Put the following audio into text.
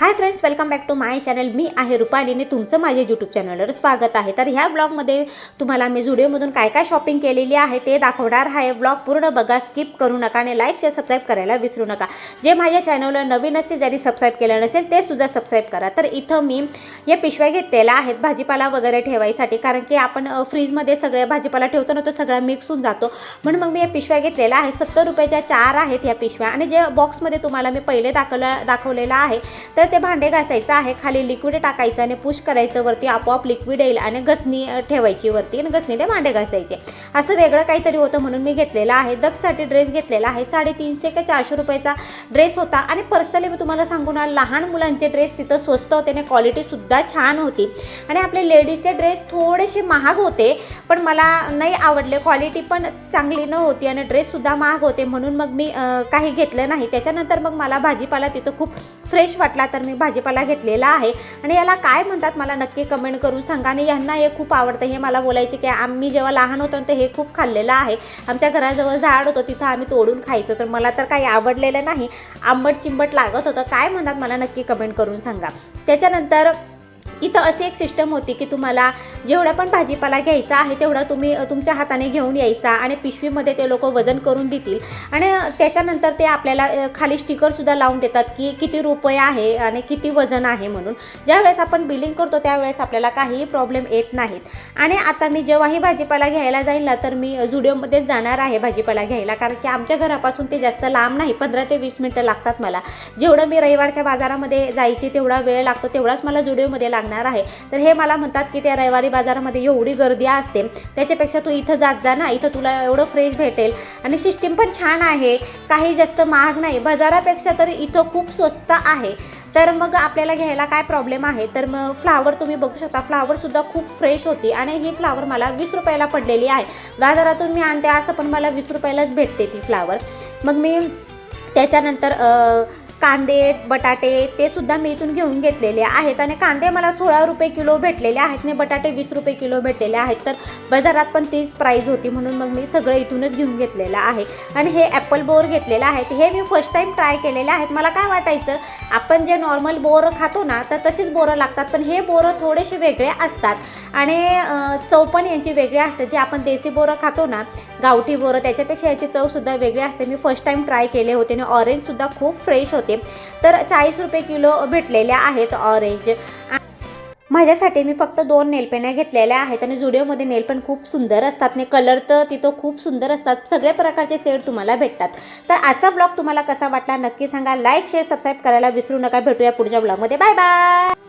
Hi friends welcome back to my channel मी आहे रुपालीने तुमचं माझ्या यूट्यूब चॅनलवर स्वागत आहे. तर ह्या ब्लॉगमध्ये तुम्हाला मी झुडिओमधून काय काय शॉपिंग केलेली आहे ते दाखवणार आहे. ब्लॉग पूर्ण बघा स्किप करू नका आणि लाईक शेअर सबस्क्राईब करायला विसरू नका. जे माझ्या चॅनलला नवीन असतील ज्यांनी सबस्क्राईब केलं नसेल ते सुद्धा सबस्क्राईब करा. तर इथं मी या पिशव्या घेतलेल्या आहेत भाजीपाला वगैरे ठेवायसाठी. कारण की आपण फ्रीजमध्ये सगळ्या भाजीपाला ठेवतो ना तो सगळा मिक्स होऊन जातो. म्हणून मग मी या पिशव्या घेतलेल्या आहेत. सत्तर रुपयाच्या चार आहेत या पिशव्या. आणि जे बॉक्समध्ये तुम्हाला मी पहिले दाखवलं दाखवलेलं आहे तर ते भांडे घासायचं आहे खाली लिक्विड टाकायचं आणि पुश करायचं वरती आपोआप लिक्विड येईल आणि घसणी ठेवायची वरती आणि घसणी ते भांडे घासायचे. असं वेगळं काहीतरी होतं म्हणून मी घेतलेलं आहे. दक्षसाठी ड्रेस घेतलेला आहे. साडेतीनशे का चारशे रुपयाचा ड्रेस होता आणि पर्सनली मी तुम्हाला सांगू ना लहान मुलांचे ड्रेस तिथं स्वस्त होते आणि क्वालिटीसुद्धा छान होती. आणि आपले लेडीजचे ड्रेस थोडेसे महाग होते पण मला नाही आवडले. क्वालिटी पण चांगली न होती आणि ड्रेससुद्धा महाग होते म्हणून मग मी काही घेतलं नाही. त्याच्यानंतर मग मला भाजीपाला तिथं खूप फ्रेश वाटला. तर मी भाजीपाला घेतलेला आहे. आणि याला काय म्हणतात मला नक्की कमेंट करून सांगा. आणि यांना हे खूप आवडतं. हे मला बोलायचे की आम्ही जेव्हा लहान होतो तर हे खूप खाल्लेलं आहे. आमच्या घराजवळ झाड होतं. तिथं आम्ही तोडून खायचो. तर मला तर काही आवडलेलं नाही. आंबट चिंबट लागत होतं. काय म्हणतात मला नक्की कमेंट करून सांगा. त्याच्यानंतर इथं अशी एक सिस्टम होती की तुम्हाला जेवढा पण भाजीपाला घ्यायचा आहे तेवढा तुम्ही तुमच्या हाताने घेऊन यायचा आणि पिशवीमध्ये ते लोक वजन करून देतील. आणि त्याच्यानंतर ते आपल्याला खाली स्टिकरसुद्धा लावून देतात की किती रुपये आहे आणि किती वजन आहे म्हणून. ज्यावेळेस आपण बिलिंग करतो त्यावेळेस आपल्याला काहीही प्रॉब्लेम येत नाहीत. आणि आता मी जेव्हाही भाजीपाला घ्यायला जाईल ना तर मी झुडिओमध्येच जाणार आहे भाजीपाला घ्यायला. कारण की आमच्या घरापासून ते जास्त लांब नाही पंधरा ते वीस मिनटं लागतात मला. जेवढं मी रविवारच्या बाजारामध्ये जायची तेवढा वेळ लागतो तेवढाच मला जुडिओमध्ये लागणार आहे. तर हे मला म्हणतात की त्या रविवारी बाजारामध्ये एवढी गर्दी असते त्याच्यापेक्षा तू इथं जात जा ना इथं तुला एवढं फ्रेश भेटेल. आणि सिस्टीम पण छान आहे काही जास्त महाग नाही बाजारापेक्षा तरी इथं खूप स्वस्त आहे. तर मग आपल्याला घ्यायला काय प्रॉब्लेम आहे? तर मग फ्लावर तुम्ही बघू शकता फ्लावरसुद्धा खूप फ्रेश होती आणि ही फ्लावर मला वीस रुपयाला पडलेली आहे. बाजारातून मी आणते असं पण मला वीस रुपयालाच भेटते ती फ्लावर मग मी त्याच्यानंतर कांदे बटाटे ते सुद्धा मी इथून घेऊन घेतलेले आहेत. आणि कांदे मला सोळा रुपये किलो भेटलेले आहेत आणि बटाटे वीस रुपये किलो भेटलेले आहेत. तर बाजारात पण तीच प्राईज होती म्हणून मग मी सगळं इथूनच घेऊन घेतलेलं आहे. आणि हे ॲपल बोर घेतलेलं आहेत. हे मी फर्स्ट टाईम ट्राय केलेले आहेत. मला काय वाटायचं आपण जे नॉर्मल बोरं खातो ना तर तशीच बोरं लागतात. पण हे बोरं थोडेसे वेगळे असतात. आणि चव पण यांची वेगळी असते. जे आपण देसी बोरं खातो ना गावठी बोरं त्याच्यापेक्षा याची चवसुद्धा वेगळी असते. मी फर्स्ट टाईम ट्राय केले होते आणि ऑरेंजसुद्धा खूप फ्रेश होते. तर चाळीस रुपये किलो भेटलेल्या आहेत ऑरेंज माझ्यासाठी मी फक्त दोन नेलपेण्या घेतलेल्या आहेत आणि जुडिओमध्ये नेलपेन खूप सुंदर असतात. आणि कलर तर तिथं खूप सुंदर असतात. सगळे प्रकारचे सेट तुम्हाला भेटतात. तर आजचा ब्लॉग तुम्हाला कसा वाटला नक्की सांगा. लाईक शेअर सबस्क्राईब करायला विसरू नका. भेटूया पुढच्या ब्लॉगमध्ये बाय बाय